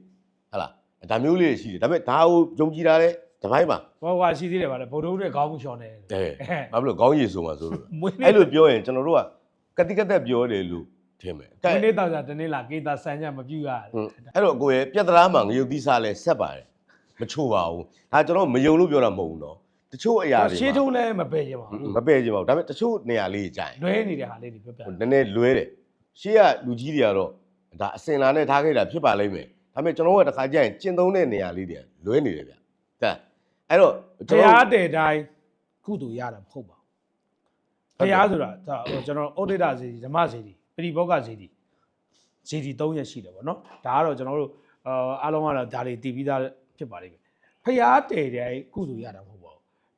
S2: ဟုတ်လားဒါမျိုးလေးရှိတယ်ဒါပေမဲ့ဒါကိုယုံကြည်တာလေတပိုင်းပါ
S1: ဘောကရှိသေးတယ်ဗါလေဗုဒ္ဓဦးတဲ့ခေါင်းမှုချောင်းနေတယ်
S2: တဲ့ဘာဖြစ်လို့ခေါင်းရည်ဆိုမှဆိုလို့
S1: မွေးနေ့
S2: အဲ့လိုပြောရင်ကျွန်တော်တို့ကကတိကတက်ပြောတယ်လို့ထင်မယ်
S1: မွေးနေ့တော့တနေ့လာကေတာဆန်ညမပြူရတယ်
S2: ဟွန်းအဲ့တော့ကိုယ်ရဲ့ပြက်သလားမှာငရုတ်သီးစားလဲဆက်ပါတယ်မချို့ပါဘူးဒါကျွန်တော်မယုံလို့ပြောတာမဟုတ်ဘူးနော် တချို့အရာတွေ
S1: ရှေးထုံးလည်းမပယ်ကြပါဘူး
S2: မပယ်ကြပါဘူးဒါပေမဲ့တချို့နေရာလေးကြာရင်
S1: လွဲနေတဲ့ဟာလေးတွေပြောပြ
S2: ဟိုနည်းနည်းလွဲတယ်ရှေ့ကလူကြီးတွေကတော့ဒါအစင်လာနဲ့ထားခဲ့တာဖြစ်ပါလိမ့်မယ်ဒါပေမဲ့ကျွန်တော်ကတခါကျရင်ကျင့်သုံးတဲ့နေရာလေးတွေလွဲနေတယ်ဗျတဲ့အဲ့တော့
S1: တ
S2: ကျွန်
S1: ရာ
S2: တော်
S1: တဲ့တိုင်းကုသိုလ်ရတာမဟုတ်ပါဘူးတရားဆိုတာဒါဟိုကျွန်တော်ဩဒိတဇေဒီဓမ္မဇေဒီပရိဘောဂဇေဒီဇေဒီ၃ရက်ရှိတယ်ဗောနော်ဒါကတော့ကျွန်တော်တို့အာအားလုံးကတော့ဒါတွေတည်ပြီးသားဖြစ်ပါလိမ့်မယ်ဖရာတဲ့တိုင်းကုသိုလ်ရတာမဟုတ်ပါဘူး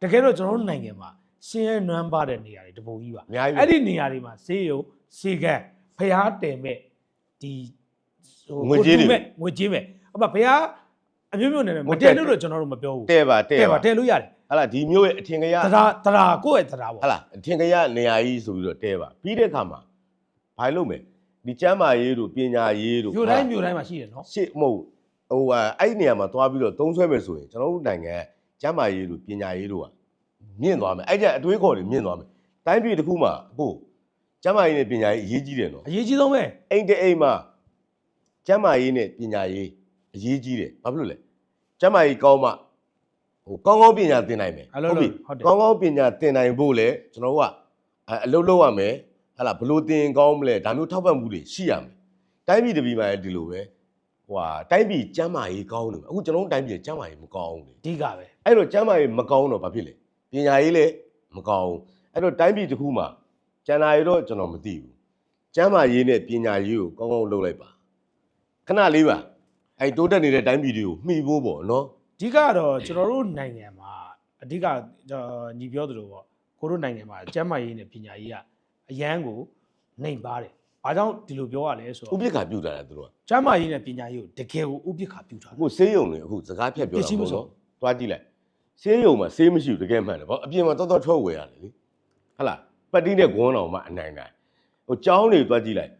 S1: တကယ်တော့ကျွန်တော်တို့နိုင်ငံမှာဆင်းရဲနွမ်းပါတဲ့နေရာတွေတပုံကြီးပါ
S2: အများကြီးပဲ
S1: အဲ့ဒီနေရာတွေမှာဈေးရုံဈေးကန်းဖျားတယ်မဲ့ဒီဟို
S2: ငွေကြေးတွေ
S1: ကိုတူမဲ့ငွေကြေးမဲ့အမဖျားအမျိုးမျိုးနေတယ်
S2: မ
S1: မ
S2: တက်
S1: တဲလို့တော့ကျွန်တော်တို့မပြောဘူး
S2: တဲ့ပါတဲ့
S1: တဲ့
S2: ပါ
S1: ပါတဲလို့ရတယ်
S2: ဟာလာဒီမျိုးရဲ့အထင်ကရ
S1: တရာတရာကိုယ့်ရဲ့တရာပေါ့
S2: ဟာလာအထင်ကရနေရာကြီးဆိုပြီးတော့တဲပါပြီးတဲ့အခါမှာဘာလို့မလဲဒီကျမ်းမာရေးတို့ပညာရေးတို့
S1: မြို့တိုင်းမြို့တိုင်းမှာရှိတယ်နော်
S2: ရှေ့မဟုတ်ဟိုဟာအဲ့ဒီနေရာမှာသွားပြီးတော့သုံးဆွဲမယ်ဆိုရင်ကျွန်တော်တို့နိုင်ငံ ကျမ်းမာရေးတို့ပညာရေးတို့ကမြင့်သွားမယ်အဲ့ကြအတွေးခေါ်တွေမြင့်သွားမယ်တိုင်းပြည်တစ်ခုမှာအခုကျမ်းမာရေးနဲ့ပညာရေးအရေးကြီးတယ်နော်
S1: အရေးကြီးဆုံးပဲ
S2: အိမ်တအိမ်မှာကျမ်းမာရေးနဲ့ပညာရေးအရေးကြီးတယ်ဘာဖြစ်လို့လဲကျမ်းမာရေးကောင်းမှဟိုကောင်းကောင်းပညာသင်နိုင်မယ်
S1: အဲ့လိုလို့
S2: ပြီ
S1: ဟုတ်တယ်
S2: ကောင်းကောင်းပညာသင်နိုင်ဖို့လေကျွန်တော်တို့ကအအလုပ်လုပ်ရမယ်ဟာလားဘလို့သင်ကောင်းမလဲဒါမျိုးထောက်ပံ့မှုတွေရှိရမယ်တိုင်းပြည်တစ်ပြည်မှာလည်းဒီလိုပဲ ဟိုဟာတိုင်းပြည်ကျမ်းမာရေးကောင်းတယ်အခုကျွန်တော်တို့တိုင်းပြည်ကျမ်းမာရေးမကောင်းဘူးလေ
S1: အဓိကပဲ
S2: အဲ့တော့ကျမ်းမာရေးမကောင်းတော့ဘာဖြစ်လဲပညာရေးလည်းမကောင်းဘူးအဲ့တော့တိုင်းပြည်တစ်ခုမှာကျန်တာရေးတော့ကျွန်တော်မသိဘူးကျမ်းမာရေးနဲ့ပညာရေးကိုကောင်းကောင်းလုပ်လိုက်ပါခဏလေးပါအဲ့တိုးတက်နေတဲ့တိုင်းပြည်တွေကိုမှီဖို့ပေါ့နော်
S1: ဓိကတော့ကျွန်တော်တို့နိုင်ငံမှာအဓိကညီပြောသလိုပေါ့ကိုတို့နိုင်ငံမှာကျန်းမာရေးနဲ့ပညာရေးကအရန်ကိုနှိမ်ပါတယ်။ ။ဘာကြောင့်ဒီလိုပြောရလဲဆို
S2: ဥ
S1: တော့
S2: ပိ္ပခါပြုတ်လာတာသူတို့က
S1: ကျမ်းမာရေးနဲ့ပညာရေးကိုတကယ်ကိုဥပိ္ပခါပြုထား
S2: အခုဆေးရုံတွေအခုစကားဖြတ်ပြော
S1: ပ
S2: တာ
S1: စ္စည်းမ
S2: ပေါ့
S1: စုံ
S2: နော်သွားကြည့်လိုက်ဆေးရုံမှာဆေးမရှိဘူးတကယ်မှန်တယ်ဗောအပြင်မှာတော်တော်ထွက်ဝယ်ရတယ်လေဟုတ်လားပတ်တိနဲ့ဂွန်းတော်မှအနိုင်နိုင်ဟိုကျောင်းတွေသွားကြည့်လိုက်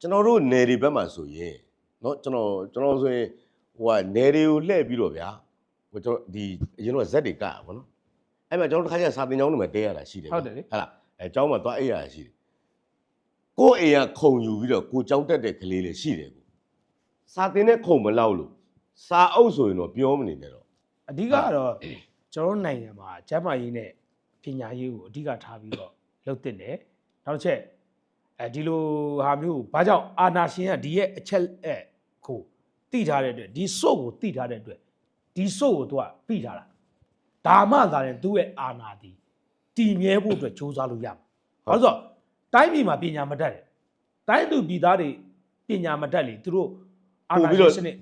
S2: ကျွန်တော်တို့နယ်တွေဘက်မှာဆိုရင်နော်ကျွန်တော်ကျွန်တော်ဆိုရင်ဟိုကနယ်တွေကိုလှည့်ပြီးတော့ဗျာဟိုကျွန်တော်ဒီအရင်တော့ဇက်တွေကဗောနော်အဲ့မှာကျွန်တော်တို့တစ်ခါကျစာသင်ကျောင်းတွေမှာတဲရတာရှိတယ်ဗျာ
S1: ဟုတ်တယ်လေ
S2: ဟုတ်လားအဲကျောင်းမှာသွားအိပ်ရတာရှိတယ် ကိုယ့်အိမ်ကခုံယူပြီးတော့ကိုကျောင်းတက်တဲ့ကလေးလေးရှိတယ်ကိုစာတင်တဲ့ခုံမလောက်လို့စာအုပ်ဆိုရင်တော့ပြောမနေနဲ့တော့
S1: အဓိကကတော့ကျွန်တော်တို့နိုင်ငံမှာကျန်းမာရေးနဲ့ပညာရေးကိုအဓိကထားပြီးတော့လုပ်တင်တယ်နောက်တစ်ချက်အဲဒီလိုဟာမျိုးကိုဘာကြောင့်အာနာရှင်ကဒီရဲ့အချက်အဲကိုတိထားတဲ့အတွက်ဒီစုပ်ကိုတိထားတဲ့အတွက်ဒီစုပ်ကိုသူကပြီးထားတာဒါမှသာရင်သူ့ရဲ့အာနာဒီတည်မြဲဖို့အတွက်စ조사လို့ရမှာဘာလို့လဲဆိုတော့ တိုင်းပြည်မှာပညာမတတ်တယ်တိုင်းသူပြည်သားတွေပညာမတတ်လေသူတို့အာနာရှင်စနစ်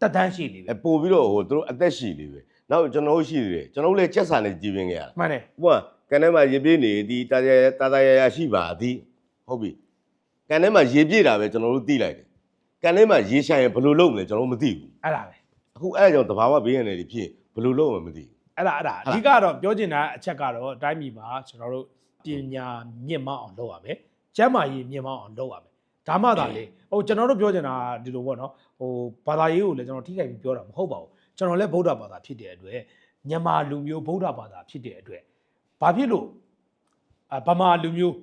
S1: တက်တန်းရှိနေပြီ
S2: အဲပို့ပြီးတော့ဟိုသူတို့အသက်ရှိလေပဲနောက်ကျွန်တော်တို့ရှိသေးတယ်ကျွန်တော်တို့လည်းကြက်စာနဲ့ကြည်ပင်ခဲ့ရတာ
S1: မှန်တယ်
S2: ဟိုကကန်ထဲမှာရေပြေးနေဒီတာတာတာတာရရရှိပါသည်ဟုတ်ပြီကန်ထဲမှာရေပြေးတာပဲကျွန်တော်တို့သိလိုက်တယ်ကန်ထဲမှာရေရှာရင်ဘယ်လိုလုပ်မလဲကျွန်တော်တို့မသိဘူး
S1: အဲ့ဒါပဲ
S2: အခုအဲ့ဒါကြောင့်တဘာဝဘေးရန်တွေဖြစ်ဘယ်လိုလုပ်မှမသိဘူး
S1: အဲ့ဒါအဲ့ဒါအဓိကတော့ပြောချင်တာအချက်ကတော့တိုင်းပြည်မှာကျွန်တော်တို့ ပညာမြင့်မောက်အောင်လုပ်ရမယ်။ကျန်းမာရေးမြင့်မောက်အောင်လုပ်ရမယ်။ဒါမှသာလေဟိုကျွန်တော်တို့ပြောချင်တာဒီလိုပေါ့နော်ဟိုဘာသာရေးကိုလည်းကျွန်တော်ထိခိုက်ပြီးပြောတာမဟုတ်ပါဘူး။ကျွန်တော်လည်းဗုဒ္ဓဘာသာဖြစ်တဲ့အတွက်မြန်မာလူမျိုးဗုဒ္ဓဘာသာဖြစ်တဲ့အတွက်ဘာဖြစ်လို့အဗမာလူမျိုး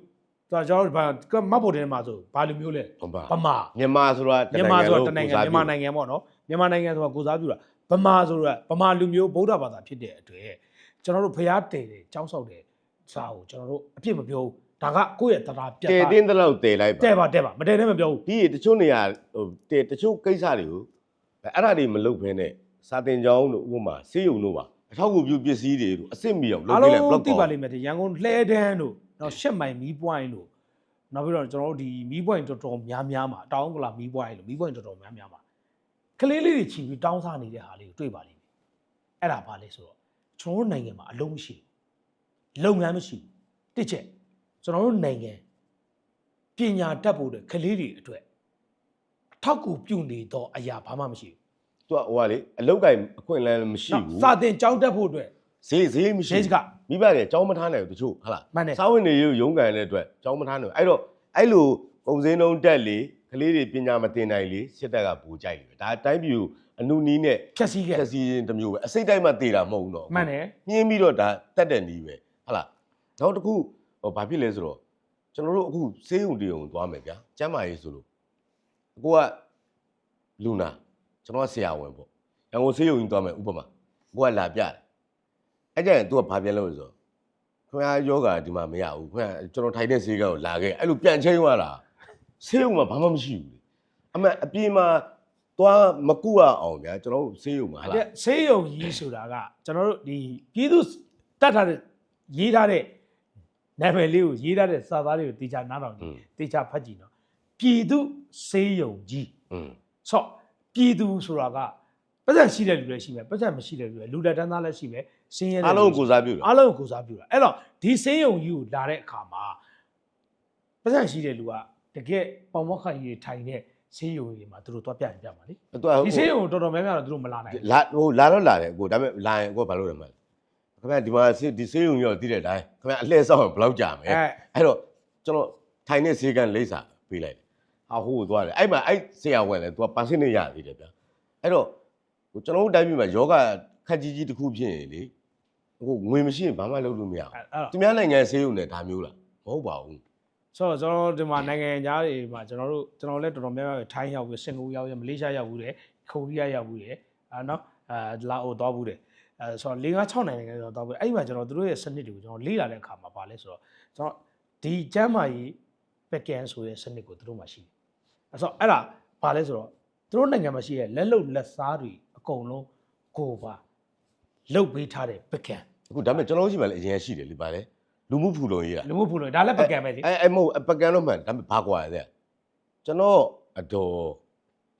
S1: ကျွန်တော်တို့ဘာမတ်ဖို့တယ်မှာဆိုဘာလူမျိုးလဲ
S2: ဟုတ်ပါ
S1: ဗမာ
S2: မြန်မာဆိုတာတစ်
S1: မြန်မာဆိုတာတ
S2: လုံး
S1: နိုင်ငံ
S2: ကိုးစား
S1: မြန်မာ
S2: ပြု
S1: နိုင်ငံပေါ့နော်မြန်မာနိုင်ငံဆိုတာကိုစားပြုတာဗမာဆိုတာဗမာလူမျိုးဗုဒ္ဓဘာသာဖြစ်တဲ့အတွက်ကျွန်တော်တို့ဖျားတည်တယ်ចောင်းဆောက်တယ် စာကိုကျွန်တော်တို့အပြစ်မပြောဘူးဒါကကိုယ့်ရဲ့တရားပြတ်
S2: တည်
S1: တာ
S2: တင်းတဲ့လောက်တည်လိုက်ပါ
S1: တဲ့ပါတဲ့ပါမတည်နဲ့မပြောဘူး
S2: ပြီးရင်တချို့နေရာဟိုတည်တချို့ကိစ္စတွေကိုအဲ့အဲ့ဒါတွေမလုပ်ဘဲနဲ့စာတင်ကြောင်းတို့ဥပမာစေးရုံတို့ပါအထောက်အကူပြုပစ္စည်းတွေတို့အစ်စ်မီအောင်လုပ်
S1: အား
S2: ပေးလိုက်
S1: လုံး
S2: block
S1: သိပါ
S2: ကော
S1: လိမ့်မယ်ဒီရန်ကုန်လှဲတန်းတို့နောက်ရှက်မိုင်မီးပွိုင်းတို့နောက်ပြီးတော့ကျွန်တော်တို့ဒီမီးပွိုင်းတော်တော်များများမှာတောင်းကလာမီးပွိုင်းလို့မီးပွိုင်းတော်တော်များများမှာကလေးလေးတွေချီပြီးတောင်းစားနေတဲ့ဟာလေးကိုတွေ့ပါလိမ့်မယ်အဲ့ဒါဘာလဲဆိုတော့ကျွန်တော်တို့နိုင်ငံမှာအလုံးမရှိဘူး လုပ်ငန်းမရှိဘူးတစ်ချက်ကျွန်တော်တို့နိုင်ငံပညာတတ်ဖို့တဲ့ကလေးတွေအတွက်အထောက်အကူပြုနေတော့အရာဘာမှမရှိဘူး
S2: သူကဟိုကလေအလောက်ကင်အခွင့်အလမ်းမရှိ
S1: နော်
S2: ဘူး
S1: စာတင်ကျောင်းတက်ဖို့အတွက်
S2: ဈေးဈေးမရှိ
S1: ဈေးစက
S2: မိဘတွေအကြောင်းမထားနိုင်ဘူးတချို့ဟုတ်လား
S1: မှန်တယ်
S2: စာဝင်တွေရုရုံးကန်တဲ့အတွက်အကြောင်းမထားနိုင်ဘူးအဲ့တော့အဲ့လိုပုံစံလုံးတက်လေကလေးတွေပညာမသင်နိုင်လေစစ်တပ်ကပူကြိုက်လေဒါတိုင်းပြည်ကိုအနုနီးနဲ့
S1: ဖြတ်စည်းခဲ့
S2: ဖြက်စီရင်တစ်မျိုးပဲအစိတ်တိုင်းမှာတည်တာမဟုတ်ဘူးတော့
S1: မှန်တယ်
S2: ညင်းပြီးတော့ဒါတက်တဲ့နီးပဲ ဟုတ်လားနောက်တစ်ခုဟိုဘာဖြစ်လဲဆိုတော့ကျွန်တော်တို့အခုဆေးရုံတရုံသွားမယ်ဗျာကျမ်းမာရေးဆိုလို့အကိုကလူနာကျွန်တော်ကဆရာဝန်ပေါ့ရန်ကုန်ဆေးရုံကြီးသွားမယ်ဥပမာကိုကလာပြတယ်အဲ့ကြရင် तू ကဘာပြန်လို့လဲဆိုတော့ခင်ဗျားယောဂဒီမှာမရဘူးခင်ဗျာကျွန်တော်ထိုင်တဲ့ဆေးကကိုလာခဲ့အဲ့လိုပြန်ချင်းသွားတာဆေးရုံမှာဘာမှမရှိဘူးလေအမေအပြင်မှာသွားမကုရအောင်ဗျာကျွန်တော်တို့ဆေးရုံမှာဟုတ်လား
S1: တဲ့ဆေးရုံကြီးဆိုတာကကျွန်တော်တို့ဒီပြည်သူတတ်ထားတဲ့ ရေးထားတဲ့နာမည်လေးကိုရေးထားတဲ့စာသားတွေကိုတေချာနားထောင်ကြည့်တေချာဖတ်ကြည့်နော်ပြည်သူဆေးရုံကြီး
S2: อืม
S1: ဆော့ပြည်သူဆိုတာကပတ်သက်ရှိတဲ့လူလည်းရှိမယ်ပတ်သက်မရှိတဲ့လူလည်းလူလက်တန်းသားလည်းရှိမယ်စင်းရဲတဲ့
S2: အားလုံးကိုယ်စားပြုတာ
S1: အားလုံးကိုကိုစားပြုတာအဲ့တော့ဒီဆေးရုံကြီးကိုလာတဲ့အခါမှာပတ်သက်ရှိတဲ့လူကတကယ်ပေါမောက်ခကြီးတွေထိုင်တဲ့ဆေးရုံကြီးမှာသူတို့သွားပြရင်ပြမှာလေ
S2: သူက
S1: ဒီဆေးရုံကိုတော်တော်များများတော့သူတို့မလာနိုင်ဘူး
S2: လာဟိုလာတော့လာတယ်ကိုဒါပေမဲ့လာရင်ကိုဘာလို့လဲမလဲ ခင်ဗျာဒီမှာဆေးဒီဆေးရုံကြီးတော့တည်တဲ့အတိုင်းခင်ဗျာအလှည့်ဆောက်ရင်ဘယ်လောက်ကြာမလဲ
S1: အဲ
S2: အဲ့တော့ကျွန်တော်ထိုင်တဲ့ဆေးကန်လိမ့်စာပေးလိုက်တယ်ဟာဟိုကိုသွားတယ်အဲ့မှာအဲ့ဆရာဝန်လဲသူကပါစင်းနဲ့ရသေးတယ်ဗျာအဲ့တော့ဟိုကျွန်တော်တို့တိုင်းပြည်မှာယောဂခက်ကြီးကြီးတစ်ခုဖြစ်ရင်လေဟိုငွေမရှိရင်ဘာမှလုပ်လို့မရဘူး
S1: အဲ့တော့
S2: သူများနိုင်ငံဆေးရုံနဲ့ဒါမျိုးလားမဟုတ်ပါဘူး
S1: ဆိုတော့ကျွန်တော်တို့ဒီမှာနိုင်ငံသားတွေမှာကျွန်တော်တို့ကျွန်တော်လည်းတော်တော်များများထိုင်းရောက်ပြီးစင်ကာပူရောက်ပြီးမလေးရှားရောက်ပြီးတယ်ခုံရီးယားရောက်ပြီးတယ်အာနော်အဲလာအိုသွားပြီးတယ် အဲဆိုတော့၄၅6နိုင်ငံကျွန်တော်သွားပြီးအဲ့ဒီမှာကျွန်တော်တို့ရဲ့စနစ်တွေကိုကျွန်တော်လေ့လာတဲ့အခါမှာပါလဲဆိုတော့ကျွန်တော်ဒီကျမ်းမာရေးပက်ကန်ဆိုတဲ့စနစ်ကိုသူတို့မှရှိတယ်အဲဆိုတော့အဲ့ဒါပါလဲဆိုတော့သူတို့နိုင်ငံမှာရှိတဲ့လက်လုံလက်စားတွေအကုန်လုံးကိုပါလုတ်ပေးထားတဲ့ပက်ကန်
S2: အခုဒါပေမဲ့ကျွန်တော်တို့ရှိမှလည်းအရင်ရှိတယ်လေပါလေလူမှုဖူလုံရေးတာ
S1: လူမှုဖူလို့ဒါလည်းပက်ကန်ပဲလေ
S2: အဲအဲမဟုတ်ပကံတော့မှန်ဒါပေမဲ့ဘာကွာလဲကျွန်တော်အတော်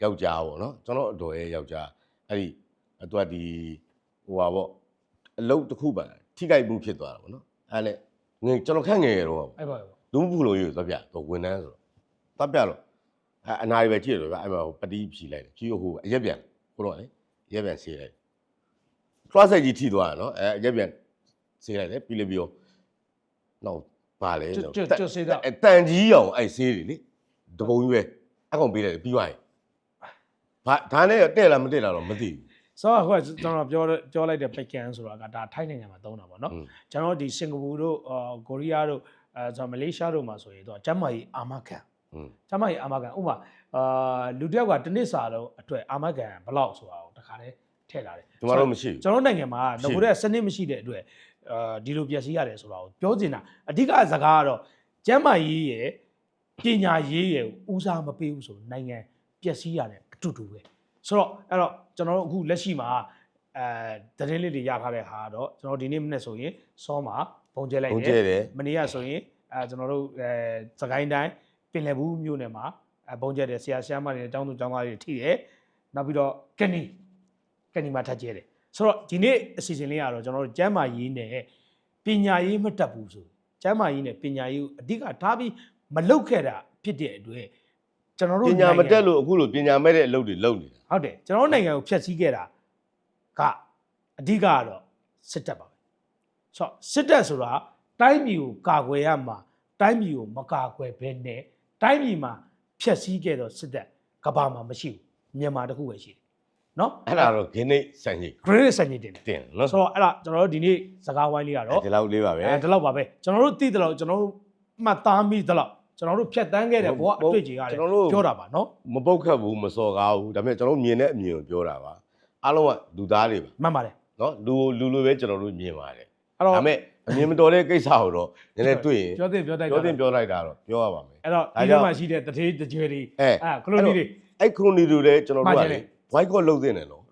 S2: ယောက်ျားပေါ့နော်ကျွန်တော်အတော်ရဲ့ယောက်ျားအဲ့ဒီသူကဒီ ဟိုပါပေါ့အလုပ်တစ်ခုပါထိခိုက်မှုဖြစ်သွားတာပေါ့နော်အဲ့နဲ့ငယ်ကျွန်တော်ခန့်ငယ်ရတော့
S1: အဲ့ပါပေါ့
S2: လူမှုဖူလို့ရေးသွားပြတော့ဝန်ထမ်းဆိုတော့သွားပြတော့အဲအနာရီပဲကြည့်ရတော့ဗျအဲ့မှာပတိဖြီလိုက်တယ်ဖြီဟိုအရက်ပြန်ကိုတော့လေအရက်ပြန်ဆေးလိုက်ထွားဆိုင်ကြီးထိသွားတယ်နော်အဲအရက်ပြန်ဆေးလိုက်တယ်ပြီးလေပြီးတော့နောက်ပါလေ
S1: ကျွတ်ကျွတ်ကျွတ်စေးတော့
S2: အဲတန်ကြီးအောင်အဲ့ဆေးတွေလေတပုံကြီးပဲအကောင်ပေးလိုက်တယ်ပြီးသွားရင်ဘာဒါနဲ့တဲ့လားမတဲ့လားတော့မသိဘူး
S1: ဆိုတော့အခုကျွန်တော်ပြောပြောလိုက်တဲ့ပိတ်ကန်ဆိုတာကဒါထိုင်းနိုင်ငံမှာသုံးတာပေါ့နော်ကျွန်တော်ဒီစင်ကာပူတို့ကိုရီးယားတို့အဲဆိုမလေးရှားတို့မှာဆိုရင်တော့ကျမကြီးအာမခံကျမကြီးအာမခံဥပမာအာလူတစ်ယောက်ကတနစ်စာလုံးအတွက်အာမခံဘလောက်ဆိုတာကိုတခါတည်းထည့်လာတယ်
S2: ကျွန်တော်တို့မရှိဘူး
S1: ကျွန်တော်နိုင်ငံမှာငကိုတဲ့စနစ်မရှိတဲ့အတွက်အာဒီလိုပြည့်စည်ရတယ်ဆိုတာကိုပြောချင်တာအဓိကစကားကတော့ကျမကြီးရဲ့ပညာရေးရဲ့ဦးစားမပေးဘူးဆိုနိုင်ငံပြည့်စည်ရတယ်အတူတူပဲ ဆိုတော့အဲ့တော့ကျွန်တော်တို့အခုလက်ရှိမှာအဲသတင်းလေးတွေရထားတဲ့ဟာကတော့ကျွန်တော်ဒီနေ့မနေ့ဆိုရင်စောမှာပုံကျဲလိုက်
S2: ဘုံ
S1: တ
S2: ကျဲ
S1: ယ်
S2: တယ်
S1: မနေ့ကဆိုရင်အဲကျွန်တော်တို့အဲစကိုင်းတိုင်းပင်လယ်ဘူးမြို့နယ်မှာအဲဘုံကျဲတယ်ဆရာဆရာမတွေအကြောင်းသူအကြောင်းသားတွေထိတယ်နောက်ပြီးတော့ကနီကနီမှာထပ်ကျဲတယ်ဆိုတော့ဒီနေ့အစီအစဉ်လေးကတော့ကျွန်တော်တို့ကျမ်းမာရေးနဲ့ပညာရေးမတက်ဘူးဆိုကျမ်းမာရေးနဲ့ပညာရေးကိုအဓိကထားပြီးမလုပ်ခဲ့တာဖြစ်တဲ့အတွက် ကျွန်တော်တို့
S2: ပညာမ
S1: နိုင်ငံ
S2: တက်လို့အခုလိုပညာမဲ့တဲ့အလုပ်တွေလုပ်နေတာ
S1: ဟုတ်တယ်ကျွန်တော်တို့နိုင်ငံကိုဖျက်ဆီးခဲ့တာကအဓိကကတော့စစ်တပ်ပါပဲဆိုတော့စစ်တပ်ဆိုတာတိုင်းပြည်ကိုကာကွယ်ရမှာတိုင်းပြည်ကိုမကာကွယ်ဘဲနဲ့တိုင်းပြည်မှာဖျက်ဆီးခဲ့တော့စစ်တပ်ကဘာမှမရှိဘူးမြန်မာတစ်ခုပဲရှိတယ်နော်
S2: အဲ့ဒါတော့ဂိနေစံကြီး
S1: graded စံညစ်တင်တယ်
S2: တင်နော်
S1: ဆိုတော့အဲ့ဒါကျွန်တော်တို့ဒီနေ့စကားဝိုင်းလေးကတော့
S2: ဒီလောက်လေးပါပဲ
S1: အဲဒီလောက်ပါပဲကျွန်တော်တို့သိတယ်လို့ကျွန်တော်တို့မှတ်သားမိတယ်လို့ ကျွန်တော်တို့ဖြတ်တန်းခဲ့တဲ့ဘဝအတွေ့အကြုံကလည်းပြောတာပါနော်
S2: မပုတ်ခတ်ဘူးမစော်ကားဘူးဒါပေမဲ့ကျွန်တော်တို့မြင်တဲ့အမြင်ကိုပြောတာပါအားလုံးကလူသားတွေပါ
S1: မှတ်ပါတယ်
S2: နော်လူလူလိုပဲကျွန်တော်တို့မြင်ပါတယ်
S1: အဲ့တော့
S2: ဒါပေမဲ့အမြင်မတော်တဲ့ကိစ္စကိုတော့နည်းနည်းတွေ့ရင်
S1: ပြောတဲ့ပြောတဲ့
S2: ပြောတင်ပြောလိုက်တာတော့ပြောရပါမယ်
S1: အဲ့တော့
S2: ဒါ
S1: ဒီ
S2: ကြော
S1: ထဲ
S2: င့်
S1: မှာရှိတဲ့တထေးတကြွယ်တွေ
S2: အဲ
S1: အဲကလိုနီတွေ
S2: အဲ့ခရိုနီတွေလည်းကျွန်တော်တို့က
S1: မှားကြ
S2: လေ
S1: တယ်
S2: boycott လုပ်သင့်တယ်နော်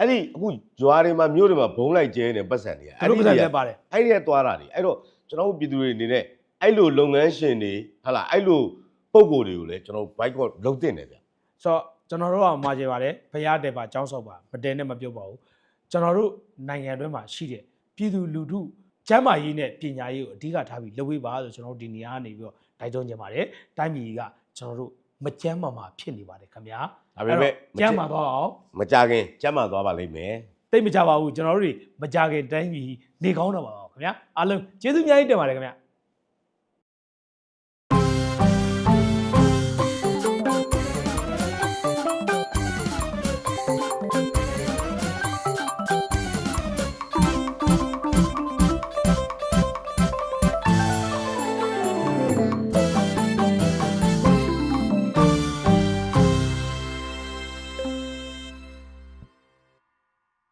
S2: အဲ့ဒီအခုဂျွာတွေမှာမြို့တွေမှာဘုံလိုက်ကျဲနေပတ်စံနေ
S1: သူတို့ပတ်သက်လည်းပါတယ်
S2: အဲ့ဒီကသွားတာတွေအဲ့တော့ကျွန်တော်တို့ပြည်သူတွေအနေနဲ့ အဲ့လိုလုပ်ငန်းရှင်တွေဟာလာအဲ့လိုပုံကိုယ်တွေကိုလည်းကျွန်တော်တို့ boycott လုပ်သင့်တယ်ဗျ
S1: ဆိုတော့ကျွန်တော်တို့ကမှာကြပါတယ်ဖရားတယ်ပါចောင်းဆောက်ပါမတဲနဲ့မပြုတ်ပါဘူးကျွန်တော်တို့နိုင်ငံတွင်းမှာရှိတဲ့ပြည်သူလူထုကျမ်းမာရေးနဲ့ပညာရေးကိုအဓိကထားပြီးလုပ်ဝေးပါဆိုကျွန်တော်တို့ဒီနေရာကနေပြီးတော့တိုက်တွန်းကြပါတယ်တိုင်းပြည်ကကျွန်တော်တို့မကျမ်းမာမှာဖြစ်နေပါတယ်ခင်ဗျာ
S2: ဒါပေမဲ့
S1: ကျမ်းမာတော့အောင်
S2: မကြခင်ကျမ်းမာသွားပါလိမ့်မယ်
S1: တိတ်မကြပါဘူးကျွန်တော်တို့တွေမကြခင်တိုင်းပြည်နေကောင်းတော့ပါအောင်ခင်ဗျာအားလုံးကျေးဇူးအများကြီးတင်ပါတယ်ခင်ဗျာ